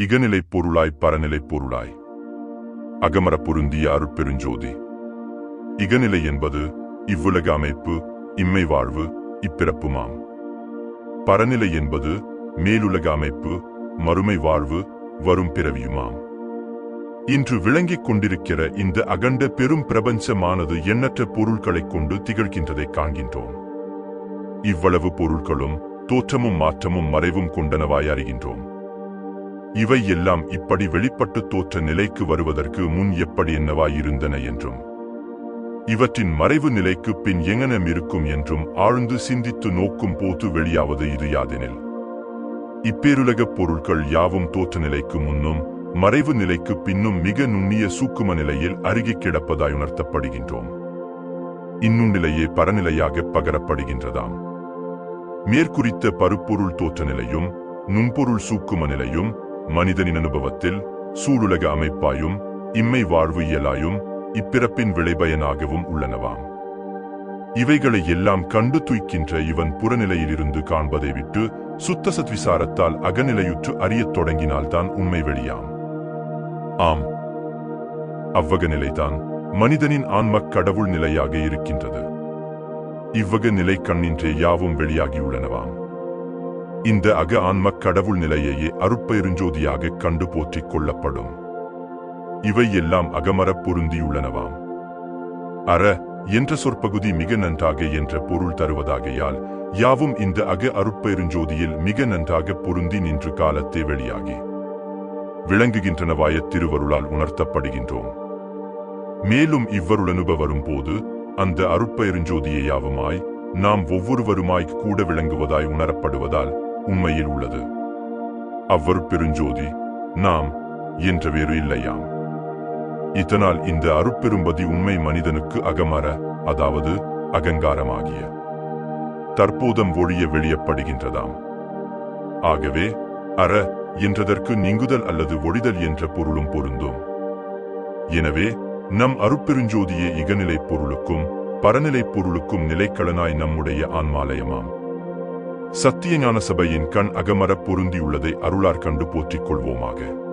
இகநிலைப் பொருளாய் பரநிலைப் பொருளாய். அகமர பொருந்திய அருட்பெருஞ்சோதி. இகநிலை என்பது இவ்வுலக அமைப்பு இம்மை வாழ்வு இப்பிறப்புமாம். பரநிலை என்பது மேலுலக அமைப்பு மறுமை வாழ்வு வரும் பிறவியுமாம். இன்று விளங்கிக் கொண்டிருக்கிற இந்த அகண்ட பெரும் பிரபஞ்சமானது எண்ணற்ற பொருள்களைக் கொண்டு திகழ்கின்றதைக் காண்கின்றோம். இவ்வளவு பொருட்களும் தோற்றமும் மாற்றமும் மறைவும் கொண்டனவாய் அறிகின்றோம். இவை எல்லாம் இப்படி வெளிப்பட்டு தோற்ற நிலைக்கு வருவதற்கு முன் எப்படி என்னவா இருந்தன என்றும். இவற்றின் மறைவு நிலைக்கு பின் எங்கனம் இருக்கும் என்றும் ஆழ்ந்து சிந்தித்து நோக்கும் போது வெளியாவது இது யாதெனில். இப்பேருலகப் பொருட்கள் யாவும் தோற்ற நிலைக்கு முன்னும் மறைவு நிலைக்கு பின்னும் மிக நுண்ணிய சூக்கும நிலையில் அருகி கிடப்பதாய் உணர்த்தப்படுகின்றோம். இந்நுண்ணிலையே பரநிலையாக பகரப்படுகின்றதாம். மேற்குறித்த பருப்பொருள் தோற்ற நிலையும் நுண்பொருள் சூக்கும நிலையும் மனிதனின் அனுபவத்தில் சூழுலக அமைப்பாயும் இம்மை வாழ்வு இயலாயும் இப்பிறப்பின் விளைபயனாகவும் உள்ளனவாம். இவைகளை எல்லாம் கண்டு தூய்க்கின்ற இவன் புறநிலையிலிருந்து காண்பதை விட்டு சுத்த சத்விசாரத்தால் அகநிலையுற்று அறியத் தொடங்கினால்தான் உண்மை வெளியாம். ஆம். அவ்வக நிலைதான் மனிதனின் ஆன்மக் கடவுள் நிலையாக இருக்கின்றது. இவ்வக நிலை கண்ணின்றே யாவும் வெளியாகியுள்ளனவாம் இந்த அக ஆன்மக் கடவுள் நிலையையே அருட்பெருஞ்சோதியாக கண்டு போற்றிக் கொள்ளப்படும். இவை எல்லாம் அகமரப் பொருந்தியுள்ளனவாம். அற என்ற சொற்பகுதி மிக நன்றாக என்ற பொருள் தருவதாகையால் யாவும் இந்த அக அருட்பெருஞ்சோதியில் மிக நன்றாக பொருந்தி நின்று காலத்தே வெளியாகி விளங்குகின்றனவாய திருவருளால் உணர்த்தப்படுகின்றோம். மேலும் இவ்வருளனுப வரும்போது அந்த அருட்பெருஞ்சோதியை யாவுமாய் நாம் ஒவ்வொருவருமாய் கூட விளங்குவதாய் உணரப்படுவதால் உண்மையில் உள்ளது. அவ்வருட்பெருஞ்சோதி நாம் என்ற வேறு இல்லையாம். இதனால் இந்த அருட்பெரும்பதி உண்மை மனிதனுக்கு அகமர அதாவது அகங்காரமாகிய. தற்போதம் ஒழிய வெளியப்படுகின்றதாம். ஆகவே அற என்றதற்கு நீங்குதல் அல்லது ஒழிதல் என்ற பொருளும் பொருந்தும். எனவே நம் அருட்பெருஞ்சோதியே இகநிலைப் பொருளுக்கும் பரநிலைப் பொருளுக்கும் நிலைக்கலனாய் நம்முடைய ஆன்மாலயமாம். சத்திய ஞான சபையின் கண் அகமரப் பொருந்தியுள்ளதை அருளார் கண்டு போற்றிக் கொள்வோமாக.